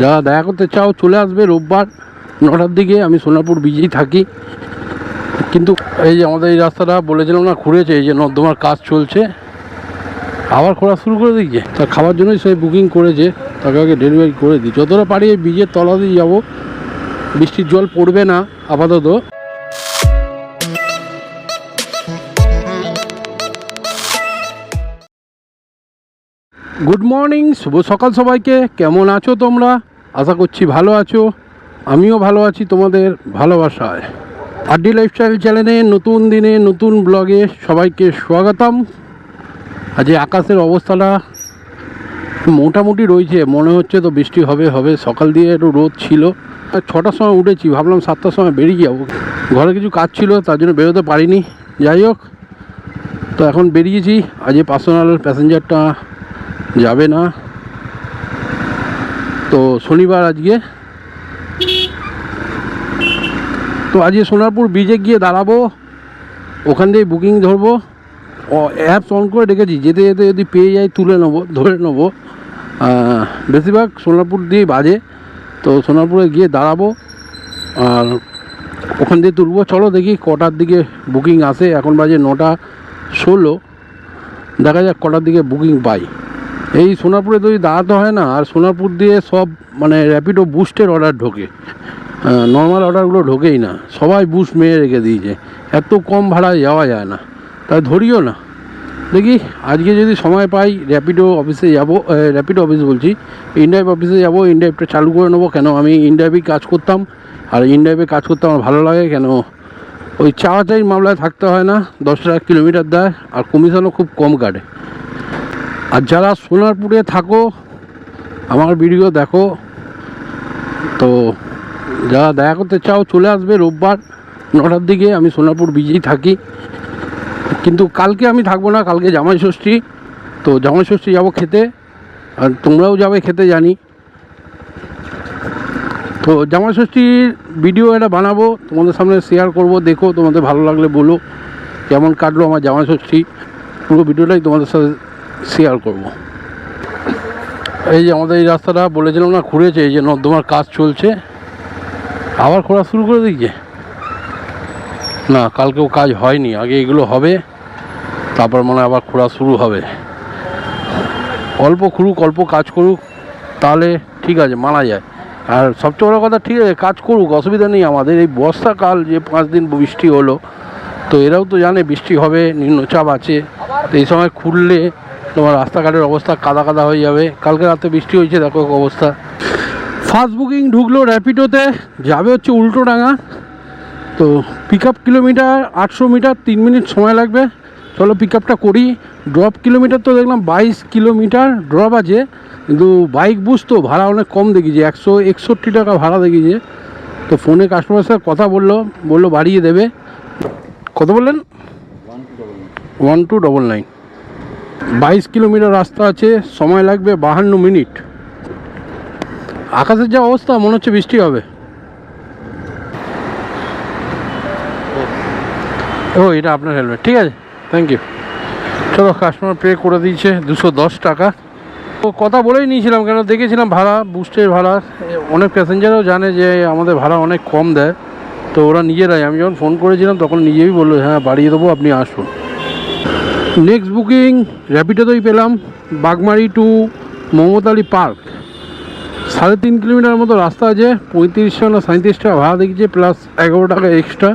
যারা দেখা করতে চাও চলে আসবে রোববার নটার দিকে। আমি সোনারপুর বিজেই থাকি। কিন্তু এই যে আমাদের এই রাস্তাটা বলেছিলাম না খুঁড়েছে এই যে নর্দমার কাজ চলছে। আবার খোঁড়া শুরু করে দিয়েছে তা খাওয়ার জন্যই সে বুকিং করেছে, তাকে আগে ডেলিভারি করে দিই। যতটা পারি এই বীজের তলা দিয়ে যাব। বৃষ্টির জল পড়বে না, আপাতত। গুড মর্নিং শুভ সকাল সবাইকে। কেমন আছো তোমরা? আশা করছি ভালো আছো। আমিও ভালো আছি তোমাদের ভালোবাসায়। আড্ডি লাইফস্টাইল চ্যানেলে নতুন দিনে নতুন ব্লগে সবাইকে স্বাগতম। আজ আকাশের অবস্থাটা মোটামুটি রয়েছে। মনে হচ্ছে তো বৃষ্টি হবে হবে। সকাল দিয়ে একটু রোদ ছিল। ছটার সময় উঠেছি, ভাবলাম সাতটার সময় বেরিয়ে যাব। ঘরে কিছু কাজ ছিল, তার জন্য বেরোতে পারিনি। যাই হোক, তো এখন বেরিয়েছি। আজ পার্সোনাল প্যাসেঞ্জারটা যাবে না। তো শনিবার আজকে। তো আজকে সোনারপুর ব্রিজে গিয়ে দাঁড়াবো। ওখান থেকে বুকিং ধরবো। অ্যাপস অন করে রেখেছি। যেতে যেতে যদি পেয়ে যাই, তুলে নেব, ধরে নেব। বেশিরভাগ সোনারপুর দিয়ে বাজে। তো সোনারপুরে গিয়ে দাঁড়াবো। আর ওখান দিয়ে তুলবো। চলো দেখি কটার দিকে বুকিং আসে। এখন বাজে নটা ষোলো। দেখা যাক কটার দিকে বুকিং পাই। এই সোনারপুরে তো ওই দাঁড়াতে হয় না, আর সোনারপুর দিয়ে সব মানে র্যাপিডো বুস্টের অর্ডার ঢোকে। নর্মাল অর্ডারগুলো ঢোকেই না। সবাই বুস্ট মেরে রেখে দিয়েছে। এত কম ভাড়ায় যাওয়া যায় না। তাই ধরিও না। দেখি, আজকে যদি সময় পাই র্যাপিডো অফিসে যাব র্যাপিডো অফিস বলছি। ইনড্রাইভ অফিসে যাব ইনড্রাইভটা চালু করে নেব। কেন? আমি ইনড্রাইভেই কাজ করতাম। আর ইনড্রাইভে কাজ করতে আমার ভালো লাগে। কেন? ওই চাওয়াচাই মামলায় থাকতে হয় না। দশ টাকা কিলোমিটার দেয়। আর কমিশনও খুব কম কাটে। আর যারা সোনারপুরে থাকো, আমার ভিডিও দেখো। তো যারা দেখা করতে চাও, চলে আসবে রোববার নটার দিকে। আমি সোনারপুর বিজেই থাকি। কিন্তু কালকে আমি থাকব না, কালকে জামাই ষষ্ঠী। তো জামাই ষষ্ঠী যাব খেতে। আর তোমরাও যাবে খেতে, জানি। তো জামাই ষষ্ঠীর ভিডিও এটা বানাবো, তোমাদের সামনে শেয়ার করব, দেখো তোমাদের ভালো লাগলে বলো। কেমন কাটলো আমার জামাই ষষ্ঠী? পুরো ভিডিওটাই তোমাদের সাথে শেয়ার করব। এই যে আমাদের এই রাস্তাটা বলেছিলাম না খুঁড়েছে এই যে নর্দমার কাজ চলছে। আবার খোঁড়া শুরু করে দিয়েছে না, কালকেও কাজ হয়নি, আগে এগুলো হবে, তারপর মনে আবার খোঁড়া শুরু হবে। অল্প খুঁড়ুক অল্প কাজ করুক, তাহলে ঠিক আছে, মানা যায়। আর সবচেয়ে বড় কথা, ঠিক আছে, কাজ করুক, অসুবিধা নেই আমাদের। এই বর্ষাকাল যে পাঁচ দিন বৃষ্টি হলো তো এরাও তো জানে বৃষ্টি হবে, নিম্নচাপ আছে। তো এই সময় খুললে তোমার রাস্তাঘাটের অবস্থা কাদা কাদা হয়ে যাবে। কালকে রাতে বৃষ্টি হয়েছে, দেখো অবস্থা। ফার্স্ট বুকিং ঢুকলো র্যাপিডোতে যাবে হচ্ছে উল্টোডাঙা তো পিক আপ কিলোমিটার আটশো মিটার তিন মিনিট সময় লাগবে। চলো পিক আপটা করি। ড্রপ কিলোমিটার তো দেখলাম বাইশ কিলোমিটার ড্রপ আছে। কিন্তু বাইক বুঝ তো ভাড়া অনেক কম দেখিয়েছে। একশো একষট্টি টাকা ভাড়া দেখিয়েছে। তো ফোনে কাস্টমারের সাথে কথা বলল বলল বাড়িয়ে দেবে। কত বললেন? ওয়ান টু ডবল নাইন বাইশ কিলোমিটার রাস্তা আছে, সময় লাগবে বাহান্ন মিনিট। আকাশের যা অবস্থা, মনে হচ্ছে বৃষ্টি হবে। ও, এটা আপনার হেলমেট ঠিক আছে থ্যাংক ইউ চলো কাস্টমার পে করে দিয়েছে দুশো দশ টাকা। তো কথা বলেই নিয়েছিলাম, কেন? দেখেছিলাম ভাড়া বুস্টের ভাড়া। অনেক প্যাসেঞ্জারও জানে যে আমাদের ভাড়া অনেক কম দেয়। তো ওরা নিজেরাই, আমি যখন ফোন করেছিলাম তখন নিজেই বলল হ্যাঁ বাড়িয়ে দেবো, আপনি আসুন। নেক্সট বুকিং র্যাপিডোতেই পেলাম, বাগমারি টু মমতালি পার্ক। সাড়ে তিন কিলোমিটার মতো রাস্তা আছে পঁয়ত্রিশশো না সাঁত্রিশ টাকা ভাড়া দেখিয়েছে প্লাস এগারো টাকা এক্সট্রা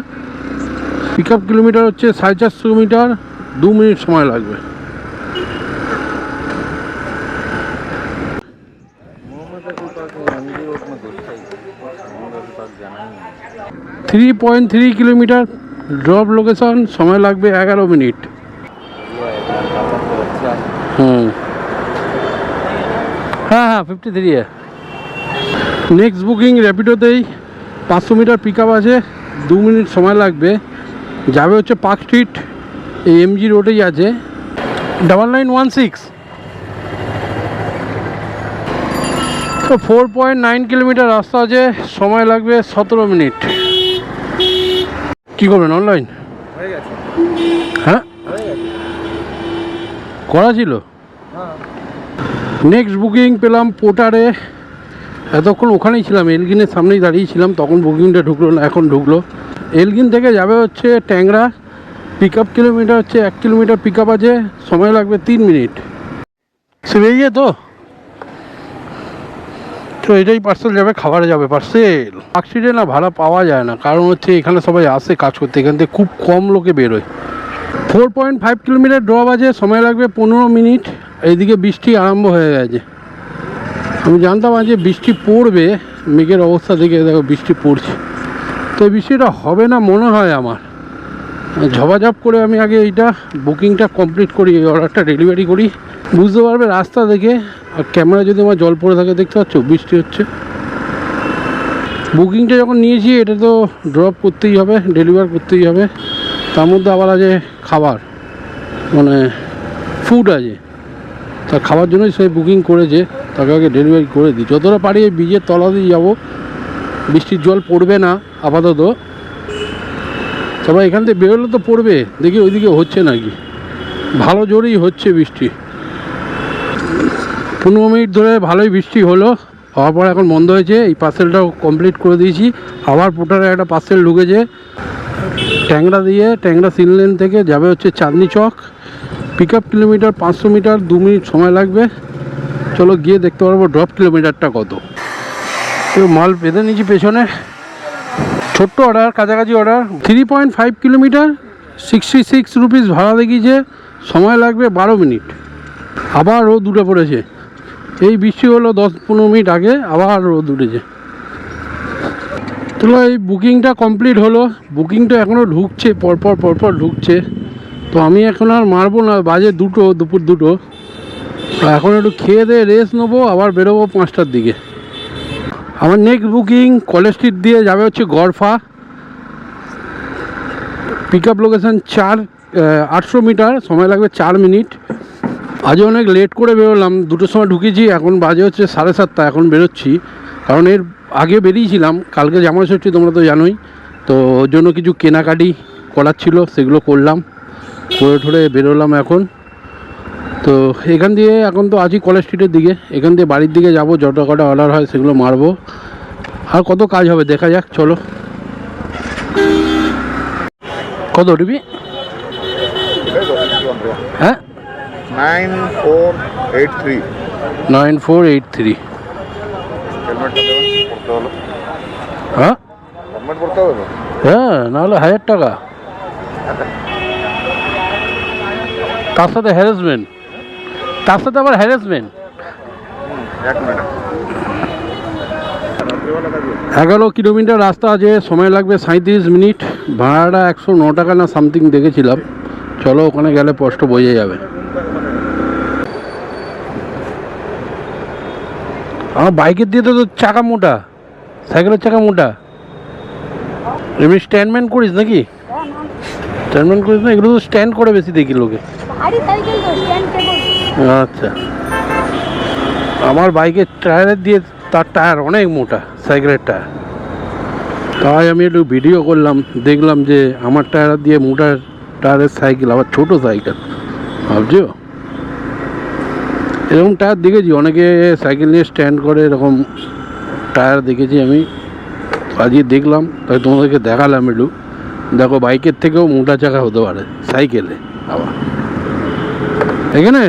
পিক কিলোমিটার হচ্ছে সাড়ে চারশো মিটার দু মিনিট সময় লাগবে। Three point three kilometre drop location সময় লাগবে এগারো মিনিট। হুম। হ্যাঁ হ্যাঁ ফিফটি থ্রি নেক্সট বুকিং র্যাপিডোতেই পাঁচশো মিটার পিক আপ আছে, দু মিনিট সময় লাগবে। যাবে হচ্ছে পার্ক স্ট্রিট এই এমজি রোডেই আছে। ডাবল নাইন ওয়ান সিক্স তো ফোর পয়েন্ট নাইন কিলোমিটার রাস্তা আছে, সময় লাগবে সতেরো মিনিট। কী করবেন অনলাইন হ্যাঁ? করা ছিল? নেক্সট বুকিং পেলাম পোটারে এতক্ষণ ওখানেই ছিলাম, এলগিনের সামনেই দাঁড়িয়ে ছিলাম, তখন বুকিংটা ঢুকলো না, এখন ঢুকলো। এলগিন থেকে যাবে হচ্ছে ট্যাংরা পিক আপ কিলোমিটার হচ্ছে এক কিলোমিটার পিক আপ আছে, সময় লাগবে তিন মিনিট সে বেরিয়ে তো? তো এটাই পার্সেল যাবে, খাবারে যাবে পার্সেল মার্কশিটে না ভাড়া পাওয়া যায় না, কারণ হচ্ছে এখানে সবাই আসে কাজ করতে, এখান থেকে খুব কম লোকে বেরোয়। Four point five kilometre drop আছে, সময় লাগবে পনেরো মিনিট। এইদিকে বৃষ্টি আরম্ভ হয়ে গেছে। আমি জানতাম যে বৃষ্টি পড়বে, মেঘের অবস্থা দেখে দেখো বৃষ্টি পড়ছে। তো এই বৃষ্টিটা হবে না মনে হয় আমার। ঝপাঝপ করে আমি আগে এইটা বুকিংটা কমপ্লিট করি অর্ডারটা ডেলিভারি করি। বুঝতে পারবে রাস্তা দেখে, আর ক্যামেরা যদি আমার জল পড়ে থাকে, দেখতে পাচ্ছ? বৃষ্টি হচ্ছে। বুকিংটা যখন নিয়েছি, এটা তো ড্রপ করতেই হবে ডেলিভার করতেই হবে। তার মধ্যে আবার আছে খাবার মানে ফুড আছে। তা খাবার জন্যই সে বুকিং করেছে, তাকে আগে ডেলিভারি করে দিই। যতটা পারি এই বীজের তলাতেই যাব। বৃষ্টির জল পড়বে না, আপাতত। সবাই এখান থেকে বেরোলে তো পড়বে, দেখি ওইদিকে হচ্ছে নাকি। ভালো জোরেই হচ্ছে বৃষ্টি। পনেরো মিনিট ধরে ভালোই বৃষ্টি হলো। হওয়ার পর এখন বন্ধ হয়েছে। এই পার্সেলটাও কমপ্লিট করে দিয়েছি। আবার পোটারে একটা পার্সেল ঢুকেছে। ট্যাংরা দিয়ে, ট্যাংরা সিন লেন থেকে যাবে হচ্ছে Chandni Chowk. Pick up kilometre পাঁচশো মিটার, দু মিনিট সময় লাগবে। চলো গিয়ে দেখতে পারব ড্রপ কিলোমিটারটা কত। মাল বেঁধে নিয়েছি পেছনে। ছোট্ট অর্ডার কাছাকাছি order three point five kilometre sixty six rupees ভাড়া দেখিয়েছে। সময় লাগবে বারো মিনিট। আবার রোদ উঠে পড়েছে। এই বৃষ্টি হলো দশ পনেরো মিনিট আগে, আবার রোদ উঠেছে। তো এই বুকিংটা কমপ্লিট হলো। বুকিংটা এখনও ঢুকছে, পরপর পরপর ঢুকছে। তো আমি এখন আর মারবো না, বাজে দুটো, দুপুর দুটো। এখন একটু খেয়ে দিয়ে রেস্ট নেব, আবার বেরোবো পাঁচটার দিকে। আমার নেক্সট বুকিং কলেজ স্ট্রিট দিয়ে যাবে হচ্ছে গড়ফা। পিক আপ লোকেশান চার আটশো মিটার, সময় লাগবে চার মিনিট। আজ অনেক লেট করে বেরোলাম, দুটোর সময় ঢুকেছি, এখন বাজে হচ্ছে সাড়ে সাতটা, এখন বেরোচ্ছি। কারণ এর আগে বেরিয়েছিলাম, কালকে জামাই ষষ্ঠী তোমরা তো জানোই, তো ওর জন্য কিছু কেনাকাটি করার ছিল, সেগুলো করলাম, করে ঠরে বেরোলাম এখন। তো এখান দিয়ে এখন তো আছি কলেজ স্ট্রিটের দিকে, এখান দিয়ে বাড়ির দিকে যাব, যত কটা অর্ডার হয় সেগুলো মারবো। আর কত কাজ হবে, দেখা যাক, চলো। কত, টিপি হ্যাঁ nine four eight three nine four eight three হ্যাঁ? হেলমেট পড়তে হবে হ্যাঁ নাহলে হাজার টাকা। তার সাথে হ্যারাসমেন্ট তার সাথে আবার হ্যারাসমেন্ট এগারো কিলোমিটার রাস্তা আছে সময় লাগবে সাঁত্রিশ মিনিট। ভাড়াটা একশো ন টাকা না সামথিং দেখেছিলাম। চলো ওখানে গেলে স্পষ্ট বোঝা যাবে। আমার বাইকের দিয়ে তো তোর চাকা মোটা সাইকেলের চাকা মোটা। এমনি স্ট্যান্ডম্যান করিস নাকি? স্ট্যান্ডম্যান করিস না এগুলো তো স্ট্যান্ড করে বেশি দেখি লোকে। আচ্ছা। আমার বাইকের টায়ারের দিয়ে তার টায়ার অনেক মোটা সাইকেলের টায়ার। তাই আমি একটু ভিডিও করলাম দেখলাম যে আমার টায়ার দিয়ে মোটা টায়ারের সাইকেল আবার ছোট সাইকেল। ভাবছ? এরকম টায়ার দেখেছি অনেকে সাইকেল নিয়ে স্ট্যান্ড করে এরকম টায়ার দেখেছি আমি। আজকে দেখলাম তাই তোমাদেরকে দেখালাম একটু। দেখো বাইকের থেকেও মোটা চাকা হতে পারে সাইকেলে আবার। এখানে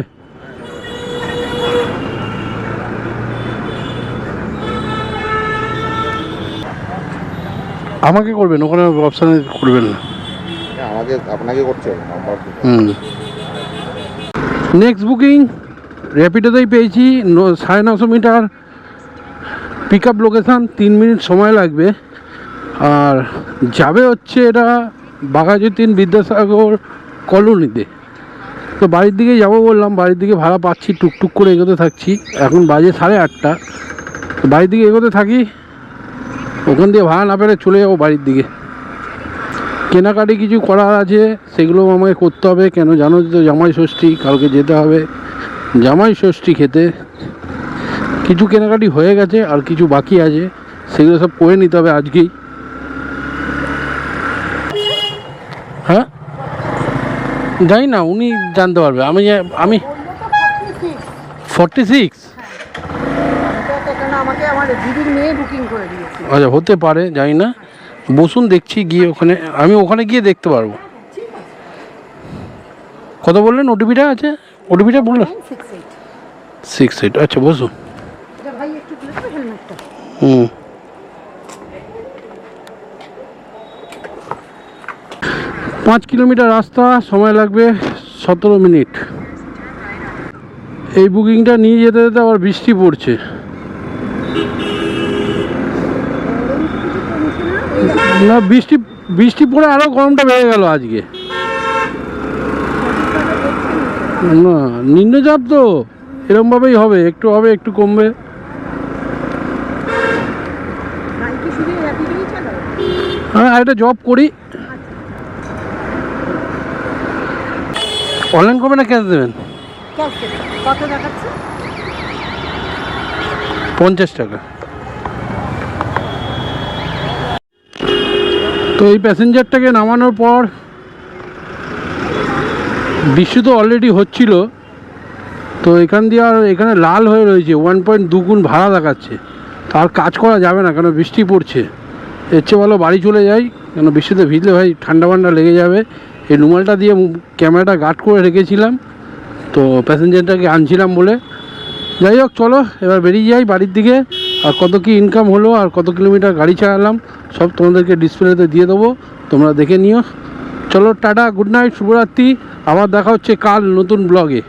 আমাকে করবেন ওখানে অপশানে করবেন না। আমাকে আপনাকে করতে হবে হুম। নেক্সট বুকিং র্যাপিডোতেই পেয়েছি সাড়ে নশো মিটার পিক আপ লোকেশান তিন মিনিট সময় লাগবে। আর যাবে হচ্ছে এটা বাঘাযতীন বিদ্যাসাগর কলোনিতে। তো বাড়ির দিকে যাব বললাম, বাড়ির দিকে ভাড়া পাচ্ছি, টুকটুক করে এগোতে থাকছি। এখন বাজে সাড়ে আটটা। বাড়ির দিকে এগোতে থাকি, ওখান দিয়ে ভাড়া না পেলে চলে যাব বাড়ির দিকে। কেনাকাটি কিছু করার আছে সেগুলো আমাকে করতে হবে। কেন জানো তো, জামাই ষষ্ঠী, কালকে যেতে হবে। জামাই ষষ্ঠী খেতে কিছু কেনাকাটি হয়ে গেছে আর কিছু বাকি আছে, সেগুলো সব করে নিতে হবে আজকেই। হ্যাঁ? জানি না, উনি জানতে পারবে। আমি আমি ফর্টি সিক্স আচ্ছা হতে পারে, জানি না। বসুন দেখছি গিয়ে ওখানে, আমি ওখানে গিয়ে দেখতে পারব। কত বললেন? ওটিপিটা আছে? ওটিপিটা বললেন সিক্স এইট আচ্ছা বসুন হুম। পাঁচ কিলোমিটার রাস্তা সময় লাগবে সতেরো মিনিট। এই বুকিংটা নিয়ে যেতে যেতে আবার বৃষ্টি পড়ছে। না বৃষ্টি বৃষ্টি পড়ে আরও গরমটা বেড়ে গেল আজকে। না নিম্নচাপ তো এরমভাবেই হবে একটু হবে একটু কমবে। হ্যাঁ একটা জব করি। অনলাইন করবে না ক্যাশ দেবেন? পঞ্চাশ টাকা। তো এই প্যাসেঞ্জারটাকে নামানোর পর বৃষ্টি তো অলরেডি হচ্ছিল। তো এখান দিয়ে আর এখানে লাল হয়ে রয়েছে ওয়ান পয়েন্ট দু গুণ ভাড়া দেখাচ্ছে। তার কাজ করা যাবে না, কেন বৃষ্টি পড়ছে। এর চেয়ে ভালো বাড়ি চলে যাই, কেন বৃষ্টিতে ভিজলে ভাই ঠান্ডা ফান্ডা লেগে যাবে। এই রুমালটা দিয়ে ক্যামেরাটা গার্ড করে রেখেছিলাম, তো প্যাসেঞ্জারটাকে আনছিলাম বলে। যাই হোক, চলো, এবার বেরিয়ে যাই বাড়ির দিকে। আর কত কি ইনকাম হলো, আর কত কিলোমিটার গাড়ি চালালাম, সব তোমাদেরকে ডিসপ্লেতে দিয়ে দেবো, তোমরা দেখে নিও। চলো টাটা গুড নাইট শুভরাত্রি। আবার দেখা হচ্ছে কাল নতুন ব্লগে।